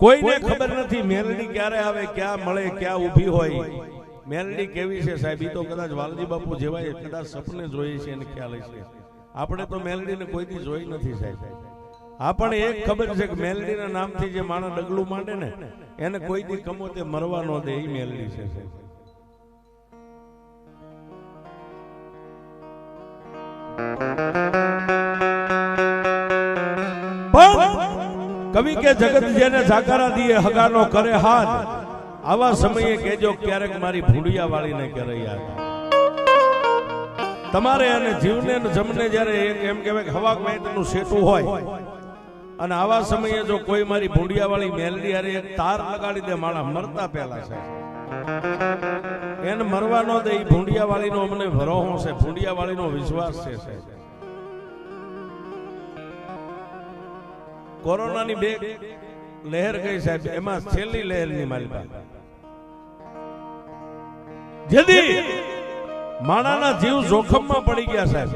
કોઈને ખબર નથી મેલડી ક્યારે આવે ક્યાં મળે ક્યાં ઊભી હોય. મેલડી કેવી છે સાહેબ? તો કદાચ વાલજી બાપુ જેવા કદાચ સપને જોઈએ છે એને ખ્યાલ છે આપણે તો મેલડીને કોઈ દી જોઈ નથી સાહેબ. આપણને એક ખબર છે કે મેલડીના નામથી જે માણસ ડગલું માંડે ને એને કોઈ દી કમો તે મરવા ન દે એ મેલડી છે સાહેબ. પણ કવિ કે જગત જેને જાકારા દીએ હગાનો કરે હાથ આવા સમયે કેજો ક્યારેક મારી ભૂંડિયા વાળીને કરે રહ્યા તમારે અને જીવને જમને જ્યારે એક એમ કહેવાય કે હવા મેટનું સેટું હોય, અને આવા સમયે જો કોઈ મારી ભૂંડિયા વાળી મેલડી હારે એક તાર લગાડી દે માળા મરતા પહેલા છે. એને મરવા ન દે ભૂંડિયા વાળીનો અમને ભરોહો છે ભૂંડિયા વાળીનો વિશ્વાસ છે, સાહેબ. કોરોનાની બે લહેર ગઈ સાહેબ, એમાં છેલ્લી લહેરની માલિકા જેદી માણાના જીવ જોખમમાં પડી ગયા સાહેબ.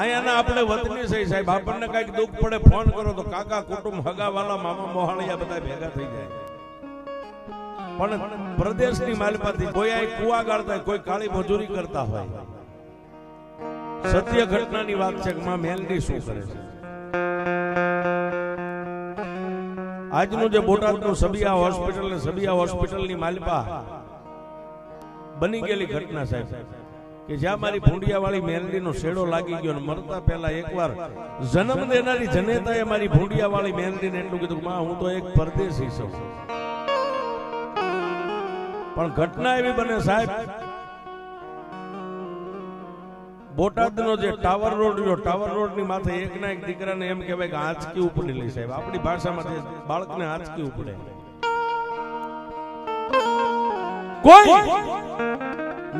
અહીંયાના આપણે વતની છે સાહેબ, આપણને કંઈક દુઃખ પડે, ફોન કરો તો કાકા કુટુંબ હગાવાલા, મામા મોહાળિયા બધા ભેગા થઈ જાય. પણ પ્રદેશની માલપાથી કોઈ આ કુવા ગાળતા કોઈ કાળી મજૂરી કરતા હોય. સત્ય ઘટનાની વાત છે કે માં મેલડી શું કરે છે? આજનું જે બોટાદનું સબિયા હોસ્પિટલ ને સબિયા હોસ્પિટલની માલપા બની ગયેલી ઘટના સાહેબ, કે જ્યાં મારી ભૂંડિયા વાળી મેલડીનો શેડો લાગી ગયો ને મરતા પહેલા એકવાર જન્મ દેનારી જનેતાએ મારી ભૂંડિયા વાળી મેલડીને એટલું કીધું માં, હું તો એક પરદેશી છું. પણ ઘટના એવી બને સાહેબ બોટાદનો જે ટાવર રોડ રહ્યો ટાવર રોડની માથે એક ના એક દીકરાને એમ કહેવાય કે આંચકી ઉપડી લે સાહેબ આપણી ભાષામાં બાળકને આંચકી ઉપડે. કોઈ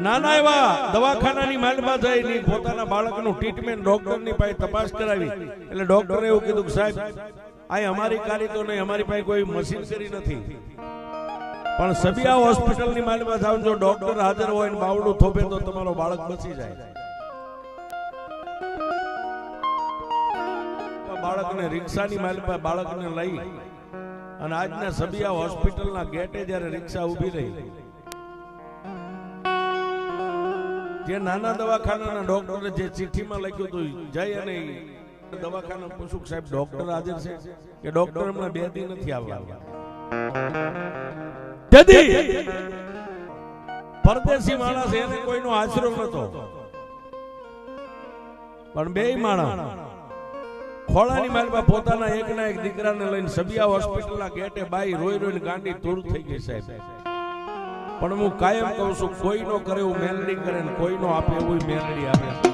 નાના એવા દવાખાનાની માલમાં ની પોતાના બાળકનું ટ્રીટમેન્ટ ડોક્ટરની પાસે તપાસ કરાવી. એટલે ડોક્ટરે એવું કીધું કે સાહેબ આ અમારી કારી તો નહીં અમારી પાસે કોઈ મશીનરી નથી. પણ સબિયા હોસ્પિટલની માંડમાં જાવ જો ડોક્ટર હાજર હોય ને બાવડું થોપે તો તમારો બાળક બચી જાય. બાળકને રિક્ષાની માલમાં બાળકને લઈ અને આજના સબિયા હોસ્પિટલના ગેટે જ્યારે રિક્ષા ઊભી રહી જે નાના દવાખાનાના ડોક્ટરે જે ચિઠ્ઠીમાં લખ્યું હતું જય અને દવાખાના પૂછું સાહેબ ડોક્ટર હાજર છે કે ડોક્ટર હમણાં બે દી નથી આવવા તેથી પરદેશી માણસ એને કોઈનો આશરો નતો. પણ બેય માણસ. ખોળાની માલમાં પોતાના એકના એક દીકરાને લઈને સબિયા હોસ્પિટલના ગેટે બાઈ રોઈ રોઈને ગાંડી તૂર થઈ ગઈ સાહેબ. પણ હું કાયમ કહું છું કોઈનો કરે એવું મેલડી કરે ને કોઈનો આપે એવું મેલડી આપે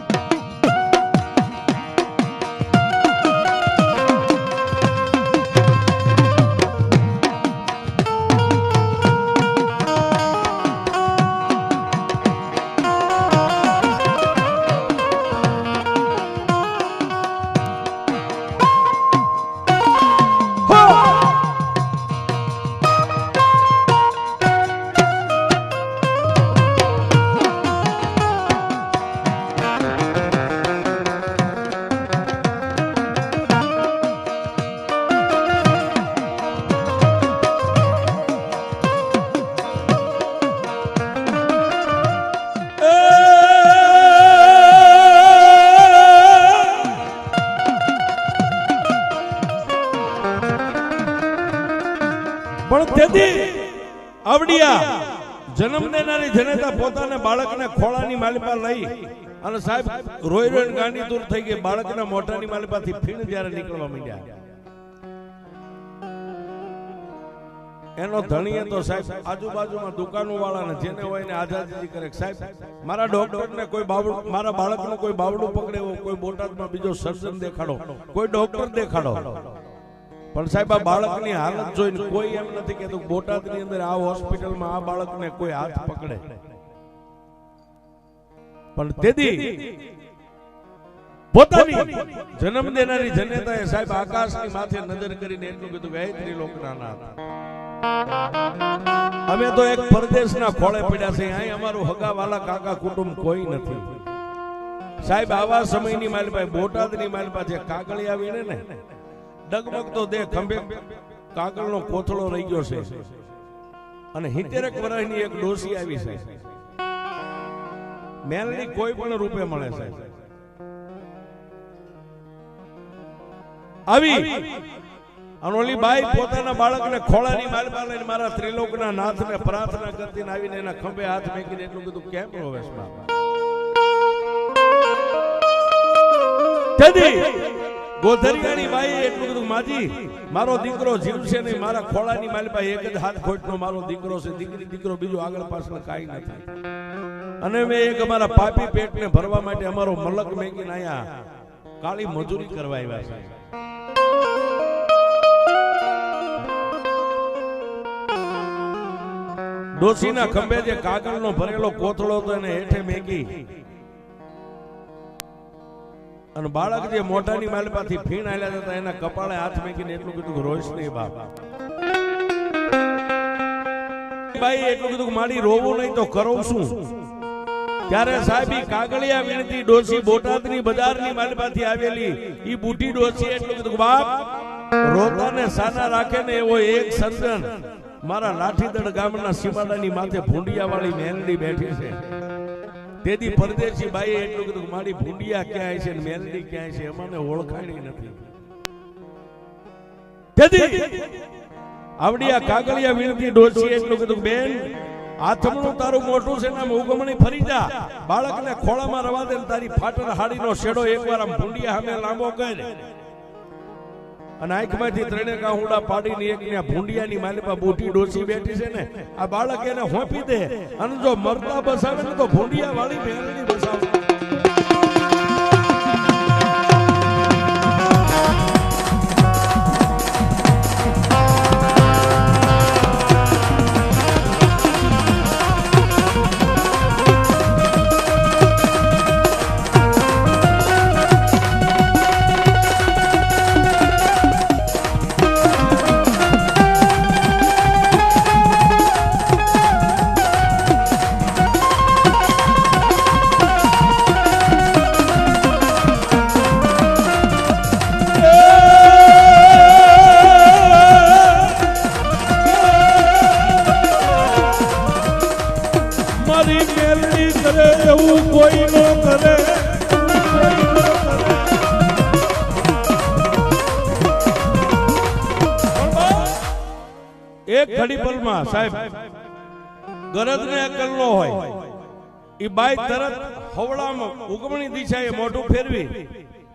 દેનારી જનતા પોતાના બાળકને ખોળાની માલિપા લઈ અને સાહેબ, રોઈ રોઈ ગાંડી દૂર થઈ ગઈ. બાળકના મોઢાની માલિપાથી ફીણ જ્યારે નીકળવા માંડ્યા. એનો ધણીએ તો સાહેબ, આજુબાજુમાં દુકાનો વાળાને જેને હોય ને આઝાદી કરે. સાહેબ, મારા ડોક્ટર ને કોઈ બાવડું, મારા બાળકનું કોઈ બાવડું પકડે કોઈ બોટાદમાં બીજો સર્જન દેખાડો, કોઈ ડોક્ટર દેખાડો. પણ સાહેબ આ બાળકની હાલત જોઈને કોઈ એમ નથી કહેતું બોટાદની અંદર આ હોસ્પિટલમાં આ બાળકને કોઈ હાથ પકડે. પણ તેથી પોતાની જન્મ દેનારી જનતાએ સાહેબ આકાશની માથે નજર કરીને એટલું કીધું ગાયત્રી હે ત્રિલોકના નાથ. અમે તો એક પરદેશના ખોળે પડ્યા છે અહીં અમારું હગાવાલા કાકા કુટુંબ કોઈ નથી. સાહેબ આવા સમયની મારી પાસે બોટાદની મારી પાસે કાગળી આવીને ને. ડગમગતો દેહ ખંભે કાગળનો કોથળો રહી ગયો છે. અને હિતેરક વર્ષની એક ડોસી આવી છે. મેલની કોઈ પણ રૂપે મળે છે. આવી. અનોલી બાઈ પોતાના બાળકને ખોળાની માલમાં લઈને મારા ત્રિલોકના નાથને પ્રાર્થના કરતી આવીને એના ખંભે હાથ મેકીને એટલું કીધું કેમ રોવેશ બાપા? ગોધરિયાની બાઈ એટલું કીધું માજી, મારો દીકરો જીવશે નહીં, મારા ખોળાની માલપા એક જ હાથ ખોટનો મારો દીકરો છે, દીકરી, દીકરો બીજું આગળ પાછળ કાંઈ નથી અને મેં એક અમારા પાપી પેટને ભરવા માટે અમારો મલક મેકીને આયા. કાળી મજૂરી કરવા આવ્યા છે. ડોસીના ખંભે જે કાગળનો ભરેલો કોથળો હતો એને હેઠે મેકી અને બાળક જે મોઢાની માલપાથી ફીણ આલ્યા હતા એના કપાળે હાથ મેકીને એટલું કીધું કે રોઈશ નહીં બાપ. ભાઈ, એટલું કીધું મારી રોવું નહીં તો કરું શું? ત્યારે સાહેબ કાગળિયા વીણતી ડોસી બોટાદની બજારની માલપાથી આવેલી ઈ બુઢી ડોસી એટલું કીધું બાપ, રોતાને સાના રાખે ને એવો એક સંતન મારા લાઠીદળ ગામના સીમાડાની માથે ભૂંડિયા વાળી મેલડી બેઠી છે. તેથી પરદેશી બાઈએ એટલું કીધું મારી ભૂંડિયા ક્યાંય છે મેલડી ક્યાંય છે અમને ઓળખાણી નથી. તેથી કાગળિયા વીણતી ડોસી એટલું કીધું બેન, આથમણું તારું મોટું છે ને ઉગમણી ફરી જા. બાળકને ખોળામાં રવા દે તારી ફાટણ હાડીનો શેડો એકવાર આમ ભૂંડિયા સામે લાંબો કરે. અને આંખમાંથી ત્રણે કાહુડા પાડીને એક ને ભૂંડિયાની માલિપા બુઢી ડોસી બેઠી છે ને. આ બાળક એને હોપી દે. અને જો મરતા બસાવે ને તો ભૂંડિયા વાળી મેલડી બસાવે પલમાં સાહેબ. ગરજ ને અકલ નો હોય. એ બાઈક તરત હવળામાં ઉગમણી દિશાએ મોઢું ફેરવી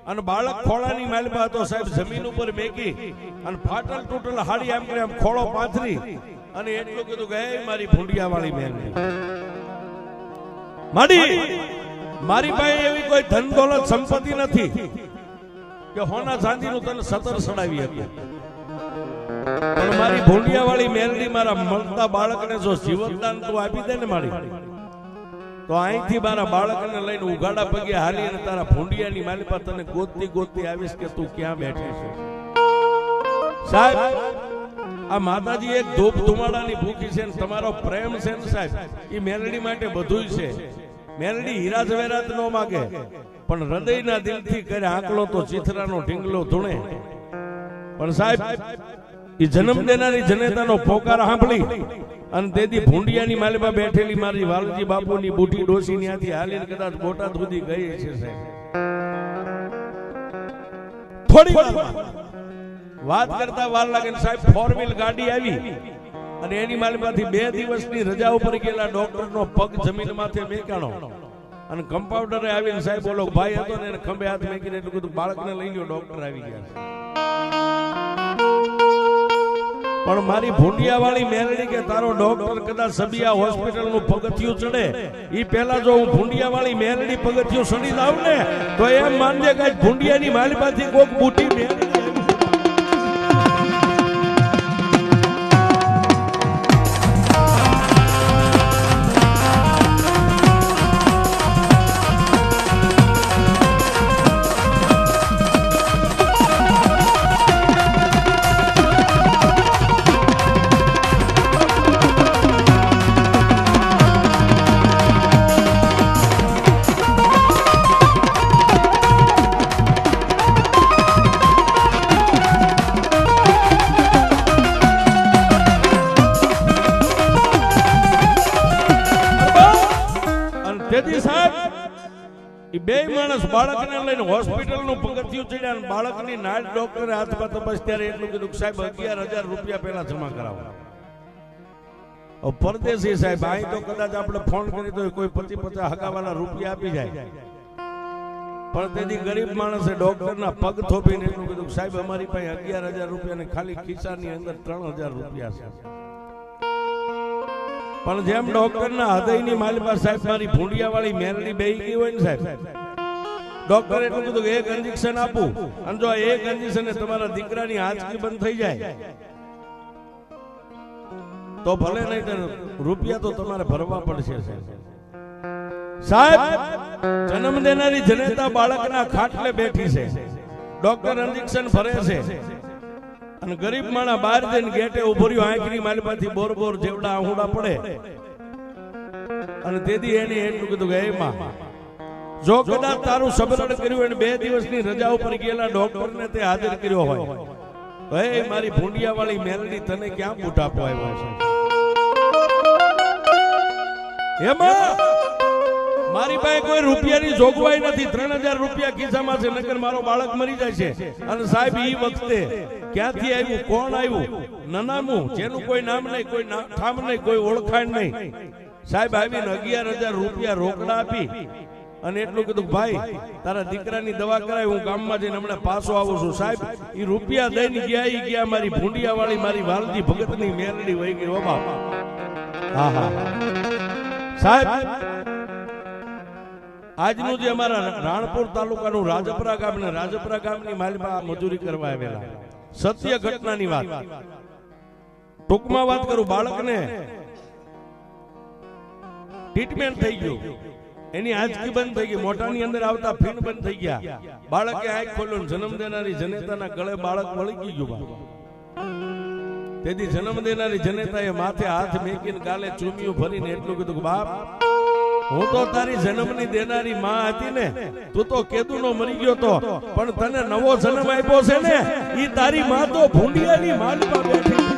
અને બાળક ખોળાની માલમાં હતો, સાહેબ, જમીન ઉપર મેકી અને ફાટલ તૂટલ હાડી આમ કરી આમ ખોળો પાથરી અને એટલું કીધું કે મારી ભૂંડિયા વાળી બેન. માડી, મારી પાસે એવી કોઈ ધન દોલત સંપત્તિ નથી કે હોના ચાંદીનું તને સતર સડાવી હતી પણ મારી ભૂંડિયા વાળી મેલડી મારા મળતા બાળકને જો જીવનદાન તું આપી દે ને મારી. તો અહીંથી મારા બાળકને લઈને ઉઘાડા પગે હાલી અને તારા ભૂંડિયાની માલી પર તને ગોતતી ગોતતી આવીશ કે તું ક્યાં બેઠી છે? સાહેબ, આ માતાજી એક ધૂપ ધુમાડાની ભૂખી છે ને તમારો પ્રેમ છે ને સાહેબ? એ મેલડી માટે બધું છે. મેલડી હીરા જવેરાત નો માગે, પણ હૃદયના દિલથી કરે આંકલો તો ચિથરાનો ઢીંગલો ધૂણે. પણ સાહેબ જન્મ દેનારી જનેતાનો પોકાર સાંભળી અને તેથી ભૂંડિયાની માલિબા બેઠેલી મારી વાલજી બાપુની બુઢી ડોસી ત્યાંથી હાલીને કદાચ બોટાદ સુધી ગઈ છે, સાહેબ. થોડી વાત કરતા વાર લાગે સાહેબ ફોર વ્હીલ ગાડી આવી અને એની માલિબાથી બે દિવસની રજા ઉપર ગયેલા ડોક્ટર નો પગ જમીન માથે મેકાણો. અને કમ્પાઉન્ડરે આવીને સાહેબ બોલો, ભાઈ હતો ને ખંભે હાથ મેકીને એટલું કીધું બાળકને લઈ ગયો ડોક્ટર આવી ગયા પણ મારી ભૂંડિયા વાળી મેલડી કે તારો ડોક્ટર કદાચ સબિયા હોસ્પિટલનું પગથિયું ચડે એ પહેલા જો હું ભૂંડિયા વાળી મેલડી પગથિયું ચડી લાવ ને, તો એમ માનજે કે ભૂંડિયાની માલી પાછી કોક બુટી મેલડી માણસ બાળકને લઈને હોસ્પિટલનું પગથિયું ચડ્યા બાળકની નાટ ડોક્ટરે હાથમાં તપાસ ત્યારે એટલું કીધું સાહેબ, અગિયાર હજાર રૂપિયા પહેલા જમા કરાવો. પરદેશી સાહેબ, અહીં તો કદાચ આપણે ફોન કરી તો કોઈ પચી પચાસ હગાવાના રૂપિયા આપી જાય. પણ તેથી ગરીબ માણસે ડોક્ટરના પગ થોપીને એટલું કીધું સાહેબ, અમારી પાસે અગિયાર હજાર રૂપિયા ને ખાલી ખિસ્સાની અંદર ત્રણ હજાર રૂપિયા છે. પણ જેમ ડોક્ટરના હૃદયની માલિકા સાહેબ, મારી ભૂંડિયા વાળી મેરડી બેહી ગઈ હોય ને સાહેબ ડોક્ટર એટલું કીધું એક ઇન્જેક્શન આપું. અને જો એક ઇન્જેક્શન તમારા દીકરાની આંચકી બંધ થઈ જાય. તો ભલે નહીં રૂપિયા તો તમારે ભરવા પડશે, સાહેબ. જન્મ દેનારી જનેતા બાળકના ખાટલે બેઠી છે. ડોક્ટર ઇન્જેક્શન ભરે છે. અને ગરીબ માણા બહાર જઈને ગેટે ઊભો રહ્યો, આંખની માલમાંથી બોર બોર જેવડા આહુડા પડે. અને તેથી એને એટલું કીધું કે, એ માં જો કદાચ તારું સબરણ કર્યું અને બે દિવસની રજા ઉપર ગયેલા ડોક્ટરને તે હાજર કર્યો હોય, તો એ મારી ભૂંડિયા વાળી મેલડી તને ક્યાં બુટાપો આવ્યો છે? એમાં મારી પાસે કોઈ રૂપિયાની જોગવાઈ નથી. ત્રણ હજાર રૂપિયા ખિસ્સામાં છે, નકર મારો બાળક મરી જાય છે. અને સાહેબ, ઈ વખતે ક્યાંથી આવ્યું, કોણ આવ્યું? નનામું જેનું કોઈ નામ નહીં, કોઈ ઠામ નહીં, કોઈ ઓળખાણ નહીં. સાહેબ, આવીને અગિયાર હજાર રૂપિયા રોકડા આપી અને એટલું કીધું, ભાઈ, તારા દીકરાની દવા કરાય, હું ગામમાં જઈને હમણાં પાછો આવું છું. સાહેબ એ રૂપિયા દઈને ગયા, ઈ ગયા મારી ભૂંડિયા વાળી મારી વાલજી ભગતની મેરડી વહી ગઈ હા હા સાહેબ, આજનું જે અમારા રાણપુર તાલુકાનું રાજપરા ગામ ને રાજપરા ગામની માલમાં મજૂરી કરવા આવેલા. સત્ય ઘટનાની વાત. ટૂંકમાં વાત કરું બાળકને. ટ્રીટમેન્ટ થઈ ગયું. એની આંચકી બંધ થઈ ગઈ. મોઢાની અંદર આવતા ફીણ બંધ થઈ ગયા. બાળકે આંખ ખોલ્યો જન્મ દેનારી જનેતાના ગળે બાળક વળગી ગયું. તેથી જન્મ દેનારી જનેતાએ માથે હાથ મેકીને ગાલે ચૂમિયું ભરીને એટલું કીધું બાપ, હું તો તારી જન્મની દેનારી માં હતી ને. તું તો કેદુનો મરી ગયો તો. પણ તને નવો જન્મ આપ્યો છે ને. ઈ તારી માં તો ભૂંડિયાની માલમાં બેઠી.